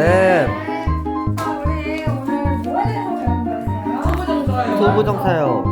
네. 자, 우리 오늘 뭐에 대해서 배운 거였어요? 도부정사요.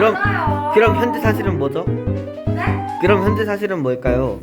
그럼 그럼 현재 사실은 뭐죠? 네? 그럼 현재 사실은 뭘까요?